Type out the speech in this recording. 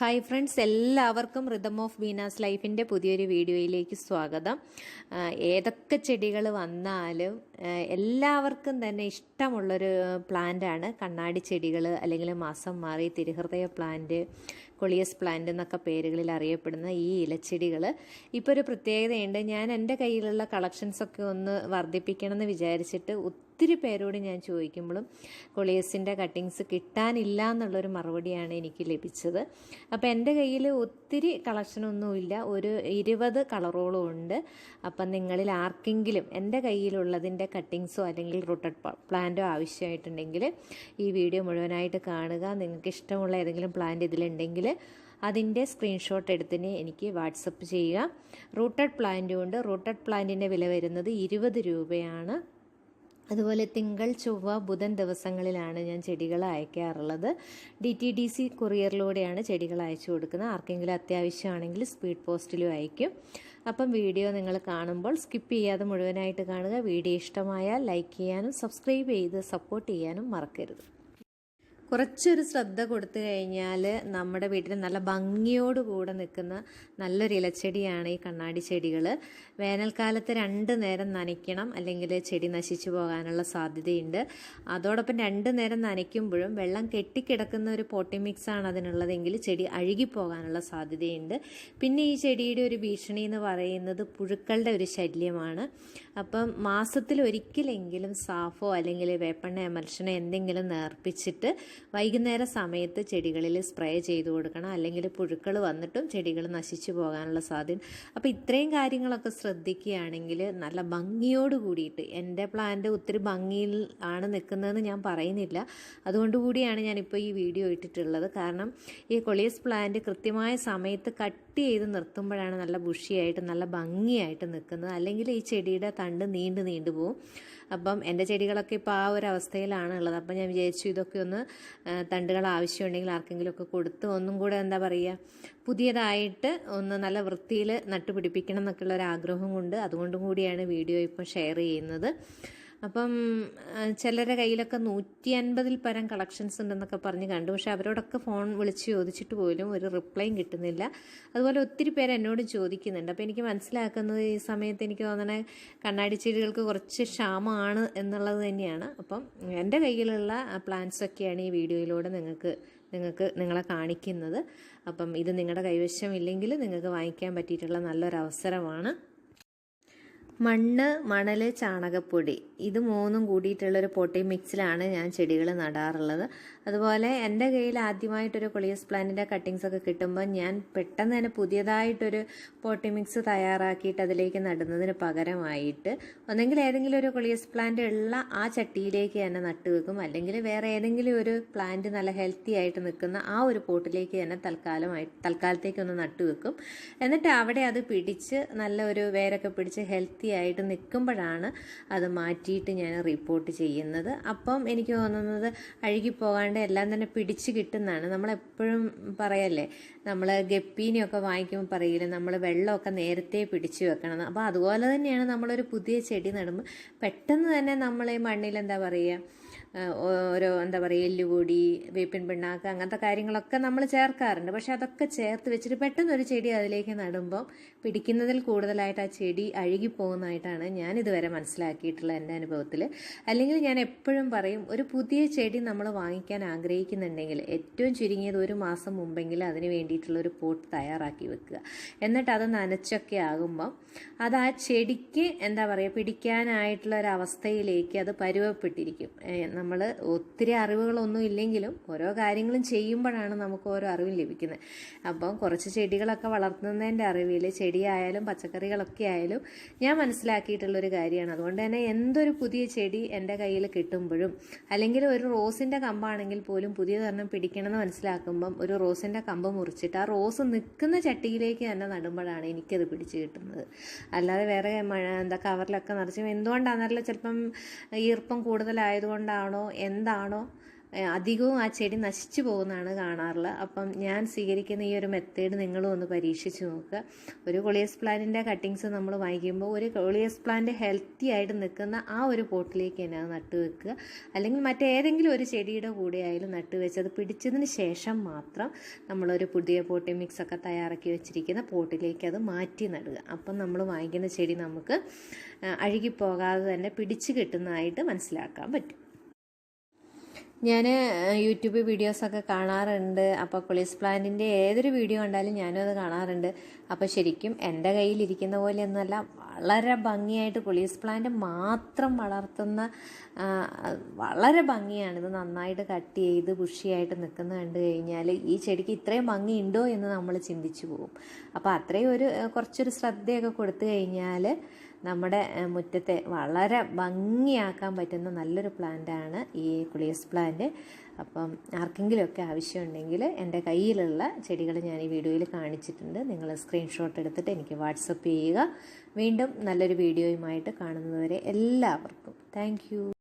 Hi friends എല്ലാവർക്കും rhythm of Beena's ലൈഫിന്റെ പുതിയൊരു വീഡിയോയിലേക്ക് സ്വാഗതം. ഏതൊക്കെ ചെടികൾ വന്നാലും എല്ലാവർക്കും തന്നെ ഇഷ്ടമുള്ളൊരു പ്ലാന്റാണ് കണ്ണാടി ചെടികൾ അല്ലെങ്കിൽ മാസം മാറി തിരുഹൃദയ പ്ലാന്റ് കൊളിയസ് പ്ലാന്റ് എന്നൊക്കെ പേരുകളിൽ അറിയപ്പെടുന്ന ഈ ഇലച്ചെടികൾ. ഇപ്പോൾ ഒരു പ്രത്യേകതയുണ്ട്. ഞാൻ എന്റെ കയ്യിലുള്ള കളക്ഷൻസൊക്കെ ഒന്ന് വർദ്ധിപ്പിക്കണം എന്ന് വിചാരിച്ചിട്ട് ഒത്തിരി പേരോട് ഞാൻ ചോദിക്കുമ്പോഴും കൊളിയസിന്റെ കട്ടിങ്സ് കിട്ടാനില്ല എന്നുള്ളൊരു മറുപടിയാണ് എനിക്ക് ലഭിച്ചത്. അപ്പോൾ എന്റെ കയ്യിൽ ഒത്തിരി കളക്ഷനൊന്നുമില്ല ഒരു ഇരുപത് കളറോളം ഉണ്ട്. അപ്പം നിങ്ങളിൽ ആർക്കെങ്കിലും എന്റെ കയ്യിലുള്ളതിന്റെ കട്ടിങ്സോ അല്ലെങ്കിൽ റൂട്ടഡ് പ്ലാന്റോ ആവശ്യമായിട്ടുണ്ടെങ്കിൽ ഈ വീഡിയോ മുഴുവനായിട്ട് കാണുക. നിങ്ങൾക്ക് ഇഷ്ടമുള്ള ഏതെങ്കിലും പ്ലാന്റ് ഇതിലുണ്ടെങ്കിൽ അതിന്റെ സ്ക്രീൻഷോട്ട് എടുത്തിന് എനിക്ക് വാട്സപ്പ് ചെയ്യുക. റൂട്ടഡ് പ്ലാന്റ് കൊണ്ട് റൂട്ടഡ് പ്ലാന്റിന്റെ വില വരുന്നത് ഇരുപത് രൂപയാണ്. അതുപോലെ തിങ്കൾ ചൊവ്വ ബുധൻ ദിവസങ്ങളിലാണ് ഞാൻ ചെടികൾ അയക്കാറുള്ളത്. ഡി ടി ഡി സി കൊറിയറിലൂടെയാണ് ചെടികൾ അയച്ചു കൊടുക്കുന്നത്. ആർക്കെങ്കിലും അത്യാവശ്യമാണെങ്കിൽ സ്പീഡ് പോസ്റ്റിലും അയക്കും. അപ്പം വീഡിയോ നിങ്ങൾ കാണുമ്പോൾ സ്കിപ്പ് ചെയ്യാതെ മുഴുവനായിട്ട് കാണുക. വീഡിയോ ഇഷ്ടമായാൽ ലൈക്ക് ചെയ്യാനും സബ്സ്ക്രൈബ് ചെയ്ത് സപ്പോർട്ട് ചെയ്യാനും മറക്കരുത്. കുറച്ചൊരു ശ്രദ്ധ കൊടുത്തു കഴിഞ്ഞാൽ നമ്മുടെ വീട്ടിൽ നല്ല ഭംഗിയോട് കൂടെ നിൽക്കുന്ന നല്ലൊരു ഇലച്ചെടിയാണ് ഈ കണ്ണാടി ചെടികൾ വേനൽക്കാലത്ത് രണ്ട് നേരം നനയ്ക്കണം അല്ലെങ്കിൽ ചെടി നശിച്ചു പോകാനുള്ള സാധ്യതയുണ്ട്. അതോടൊപ്പം രണ്ട് നേരം നനയ്ക്കുമ്പോഴും വെള്ളം കെട്ടിക്കിടക്കുന്ന ഒരു പോട്ടി ആണ് അതിനുള്ളതെങ്കിൽ ചെടി അഴുകിപ്പോകാനുള്ള സാധ്യതയുണ്ട്. പിന്നെ ഈ ചെടിയുടെ ഒരു ഭീഷണി എന്ന് പറയുന്നത് പുഴുക്കളുടെ ഒരു ശല്യമാണ്. അപ്പം മാസത്തിൽ ഒരിക്കലെങ്കിലും സാഫോ അല്ലെങ്കിൽ വേപ്പെണ്ണ എമൽഷനോ എന്തെങ്കിലും നേർപ്പിച്ചിട്ട് വൈകുന്നേര സമയത്ത് ചെടികളിൽ സ്പ്രേ ചെയ്ത് കൊടുക്കണം. അല്ലെങ്കിൽ പുഴുക്കൾ വന്നിട്ടും ചെടികൾ നശിച്ചു പോകാനുള്ള സാധ്യത അപ്പോൾ ഇത്രയും കാര്യങ്ങളൊക്കെ ശ്രദ്ധിക്കുകയാണെങ്കിൽ നല്ല ഭംഗിയോട് കൂടിയിട്ട് എന്റെ പ്ലാന്റ് ഒത്തിരി ഭംഗിയിൽ ആണ് നിൽക്കുന്നതെന്ന് ഞാൻ പറയുന്നില്ല. അതുകൊണ്ട് കൂടിയാണ് ഞാനിപ്പോൾ ഈ വീഡിയോ ഇട്ടിട്ടുള്ളത്. കാരണം ഈ കൊളിയസ് പ്ലാന്റ് കൃത്യമായ സമയത്ത് കട്ട് ചെയ്ത് നിർത്തുമ്പോഴാണ് നല്ല ബുഷിയായിട്ട് നല്ല ഭംഗിയായിട്ട് നിൽക്കുന്നത്. അല്ലെങ്കിൽ ഈ ചെടിയുടെ തണ്ട് നീണ്ടു നീണ്ടു പോകും അപ്പം എന്റെ ചെടികളൊക്കെ ഇപ്പോൾ ആ ഒരു അവസ്ഥയിലാണ് ഉള്ളത് അപ്പം ഞാൻ വിചാരിച്ചു ഇതൊക്കെ ഒന്ന് തണ്ടുകൾ ആവശ്യമുണ്ടെങ്കിൽ ആർക്കെങ്കിലുമൊക്കെ കൊടുത്ത് ഒന്നും കൂടെ എന്താ പറയുക പുതിയതായിട്ട് ഒന്ന് നല്ല വൃത്തിയിൽ നട്ടുപിടിപ്പിക്കണം എന്നൊക്കെയുള്ള ഒരു ആഗ്രഹം കൊണ്ട് അതുകൊണ്ടും കൂടിയാണ് വീഡിയോ ഇപ്പം ഷെയർ ചെയ്യുന്നത്. അപ്പം ചിലരെ ചിലരുടെ കയ്യിലൊക്കെ നൂറ്റി അൻപതിൽ പരം കളക്ഷൻസ് ഉണ്ടെന്നൊക്കെ പറഞ്ഞ് കണ്ടു. പക്ഷെ അവരോടൊക്കെ ഫോൺ വിളിച്ച് ചോദിച്ചിട്ട് പോലും ഒരു റിപ്ലൈയും കിട്ടുന്നില്ല. അതുപോലെ ഒത്തിരി പേര് എന്നോട് ചോദിക്കുന്നുണ്ട്. അപ്പോൾ എനിക്ക് മനസ്സിലാക്കുന്നത് ഈ സമയത്ത് എനിക്ക് തോന്നണ കണ്ണാടി ചെടികൾക്ക് കുറച്ച് ക്ഷാമമാണ് എന്നുള്ളത് തന്നെയാണ്. അപ്പം എന്റെ കയ്യിലുള്ള പ്ലാന്റ്സ് ഒക്കെയാണ് ഈ വീഡിയോയിലൂടെ നിങ്ങൾക്ക് നിങ്ങൾക്ക് നിങ്ങളെ കാണിക്കുന്നത്. അപ്പം ഇത് നിങ്ങളുടെ കൈവശം ഇല്ലെങ്കിൽ നിങ്ങൾക്ക് വാങ്ങിക്കാൻ പറ്റിയിട്ടുള്ള നല്ലൊരു അവസരമാണ് മണ്ണ് മണൽ ചാണകപ്പൊടി. ഇത് മൂന്നും കൂടിയിട്ടുള്ളൊരു പൊട്ടി മിക്സിലാണ് ഞാൻ ചെടികൾ നടാറുള്ളത്. അതുപോലെ എന്റെ കയ്യിൽ ആദ്യമായിട്ടൊരു കൊളിയസ് പ്ലാന്റിന്റെ കട്ടിങ്സ് ഒക്കെ കിട്ടുമ്പോൾ ഞാൻ പെട്ടെന്ന് തന്നെ പുതിയതായിട്ടൊരു പൊട്ടി മിക്സ് തയ്യാറാക്കിയിട്ട് അതിലേക്ക് നടുന്നതിന് പകരമായിട്ട് ഒന്നെങ്കിൽ ഏതെങ്കിലും ഒരു കൊളിയസ് പ്ലാന്റ് ഉള്ള ആ ചട്ടിയിലേക്ക് തന്നെ നട്ടു വെക്കും. അല്ലെങ്കിൽ വേറെ ഏതെങ്കിലും ഒരു പ്ലാന്റ് നല്ല ഹെൽത്തി ആയിട്ട് നിൽക്കുന്ന ആ ഒരു പോട്ടിലേക്ക് തന്നെ തൽക്കാലമായി തൽക്കാലത്തേക്ക് ഒന്ന് നട്ടു വെക്കും. എന്നിട്ട് അവിടെ അത് പിടിച്ച് നല്ല ഒരു വേരൊക്കെ പിടിച്ച് ഹെൽത്തി ആയിട്ട് നിൽക്കുമ്പോഴാണ് അത് മാറ്റിയിട്ട് ഞാൻ റിപ്പോർട്ട് ചെയ്യുന്നത്. അപ്പം എനിക്ക് തോന്നുന്നത് അഴുകിപ്പോകാണ്ട് എല്ലാം തന്നെ പിടിച്ച് കിട്ടുന്നതാണ്. നമ്മളെപ്പോഴും പറയല്ലേ നമ്മൾ ഗപ്പീനെയൊക്കെ വാങ്ങിക്കുമ്പോൾ പറയില്ല നമ്മൾ വെള്ളമൊക്കെ നേരത്തെ പിടിച്ചു വെക്കണം. അപ്പോൾ അതുപോലെ തന്നെയാണ് നമ്മളൊരു പുതിയ ചെടി നടുമ്പോൾ പെട്ടെന്ന് തന്നെ നമ്മൾ ഈ മണ്ണിൽ എന്താ പറയുക ഓരോ എന്താ പറയുക എല്ലുപൊടി വേപ്പിൻ പിണ്ണാക്ക് അങ്ങനത്തെ കാര്യങ്ങളൊക്കെ നമ്മൾ ചേർക്കാറുണ്ട്. പക്ഷെ അതൊക്കെ ചേർത്ത് വെച്ചിട്ട് പെട്ടെന്ന് ഒരു ചെടി അതിലേക്ക് നടുമ്പോൾ പിടിക്കുന്നതിൽ കൂടുതലായിട്ട് ആ ചെടി അഴുകി പോകുന്നതായിട്ടാണ് ഞാൻ ഇതുവരെ മനസ്സിലാക്കിയിട്ടുള്ള എന്റെ അനുഭവത്തിൽ അല്ലെങ്കിൽ ഞാൻ എപ്പോഴും പറയും ഒരു പുതിയ ചെടി നമ്മൾ വാങ്ങിക്കാൻ ആഗ്രഹിക്കുന്നുണ്ടെങ്കിൽ ഏറ്റവും ചുരുങ്ങിയത് ഒരു മാസം മുമ്പെങ്കിലും അതിന് വേണ്ടിയിട്ടുള്ള ഒരു പോട്ട് തയ്യാറാക്കി വെക്കുക. എന്നിട്ട് അത് നനച്ചൊക്കെ ആകുമ്പം അത് ആ ചെടിക്ക് എന്താ പറയുക പിടിക്കാനായിട്ടുള്ള ഒരു അവസ്ഥയിലേക്ക് അത് പരുവപ്പെട്ടിരിക്കും. നമ്മൾ ഒത്തിരി അറിവുകളൊന്നും ഇല്ലെങ്കിലും ഓരോ കാര്യങ്ങളും ചെയ്യുമ്പോഴാണ് നമുക്ക് ഓരോ അറിവും ലഭിക്കുന്നത്. അപ്പം കുറച്ച് ചെടികളൊക്കെ വളർത്തുന്നതിന്റെ അറിവിൽ ചെടിയായാലും പച്ചക്കറികളൊക്കെ ആയാലും ഞാൻ മനസ്സിലാക്കിയിട്ടുള്ളൊരു കാര്യമാണ്. അതുകൊണ്ട് തന്നെ എന്തൊരു പുതിയ ചെടി എന്റെ കയ്യിൽ കിട്ടുമ്പോഴും അല്ലെങ്കിൽ ഒരു റോസിന്റെ കമ്പാണെങ്കിൽ പോലും പുതിയതൊരെണ്ണം പിടിക്കണമെന്ന് മനസ്സിലാക്കുമ്പം ഒരു റോസിന്റെ കമ്പ് മുറിച്ചിട്ട് ആ റോസ് നിൽക്കുന്ന ചട്ടിയിലേക്ക് തന്നെ നടുമ്പോഴാണ് എനിക്കത് പിടിച്ച് കിട്ടുന്നത്. അല്ലാതെ വേറെ മഴ എന്താ കവറിലൊക്കെ നിറച്ചും എന്തുകൊണ്ടാണെന്നറിയില്ല. ചിലപ്പം ഈർപ്പം കൂടുതലായതുകൊണ്ടാണോ എന്താണോ? അധികവും ആ ചെടി നശിച്ചു പോകുന്നതാണ് കാണാറുള്ളത്. അപ്പം ഞാൻ സ്വീകരിക്കുന്ന ഈ ഒരു മെത്തേഡ് നിങ്ങളും ഒന്ന് പരീക്ഷിച്ച് നോക്കുക. ഒരു കൊളിയസ് പ്ലാന്റിന്റെ കട്ടിങ്സ് നമ്മൾ വാങ്ങിക്കുമ്പോൾ ഒരു കൊളിയസ് പ്ലാന്റ് ഹെൽത്തി ആയിട്ട് നിൽക്കുന്ന ആ ഒരു പോട്ടിലേക്ക് തന്നെ അത് നട്ടു വെക്കുക. അല്ലെങ്കിൽ മറ്റേതെങ്കിലും ഒരു ചെടിയുടെ കൂടെ ആയാലും നട്ടു വെച്ച് അത് പിടിച്ചതിന് ശേഷം മാത്രം നമ്മളൊരു പുതിയ പോട്ടി മിക്സ് ഒക്കെ തയ്യാറാക്കി വെച്ചിരിക്കുന്ന പോട്ടിലേക്ക് അത് മാറ്റി നടുക. അപ്പം നമ്മൾ വാങ്ങിക്കുന്ന ചെടി നമുക്ക് അഴുകിപ്പോകാതെ തന്നെ പിടിച്ചു കിട്ടുന്നതായിട്ട് മനസ്സിലാക്കാൻ പറ്റും. ഞാൻ യൂട്യൂബ് വീഡിയോസൊക്കെ കാണാറുണ്ട്. അപ്പോൾ കൊളീസ് പ്ലാന്റിന്റെ ഏതൊരു വീഡിയോ കണ്ടാലും ഞാനും അത് കാണാറുണ്ട്. അപ്പോൾ ശരിക്കും എന്റെ കയ്യിലിരിക്കുന്ന പോലെയൊന്നുമല്ല വളരെ ഭംഗിയായിട്ട് കൊളീസ് പ്ലാന്റ് മാത്രം വളർത്തുന്ന വളരെ ഭംഗിയാണ്. ഇത് നന്നായിട്ട് കട്ട് ചെയ്ത് ബുഷിയായിട്ട് നിൽക്കുന്ന കണ്ടു കഴിഞ്ഞാൽ ഈ ചെടിക്ക് ഇത്രയും ഭംഗി ഉണ്ടോ എന്ന് നമ്മൾ ചിന്തിച്ചു പോകും. അപ്പോൾ അത്രയും ഒരു കുറച്ചൊരു ശ്രദ്ധയൊക്കെ കൊടുത്തു കഴിഞ്ഞാൽ നമ്മുടെ മുറ്റത്തെ വളരെ ഭംഗിയാക്കാൻ പറ്റുന്ന നല്ലൊരു പ്ലാന്റാണ് ഈ കുളിയസ് പ്ലാന്റ്. അപ്പം ആർക്കെങ്കിലുമൊക്കെ ആവശ്യമുണ്ടെങ്കിൽ എന്റെ കയ്യിലുള്ള ചെടികൾ ഞാൻ ഈ വീഡിയോയിൽ കാണിച്ചിട്ടുണ്ട്. നിങ്ങൾ സ്ക്രീൻഷോട്ട് എടുത്തിട്ട് എനിക്ക് വാട്സപ്പ് ചെയ്യുക. വീണ്ടും നല്ലൊരു വീഡിയോയുമായിട്ട് കാണുന്നവരെ എല്ലാവർക്കും. താങ്ക്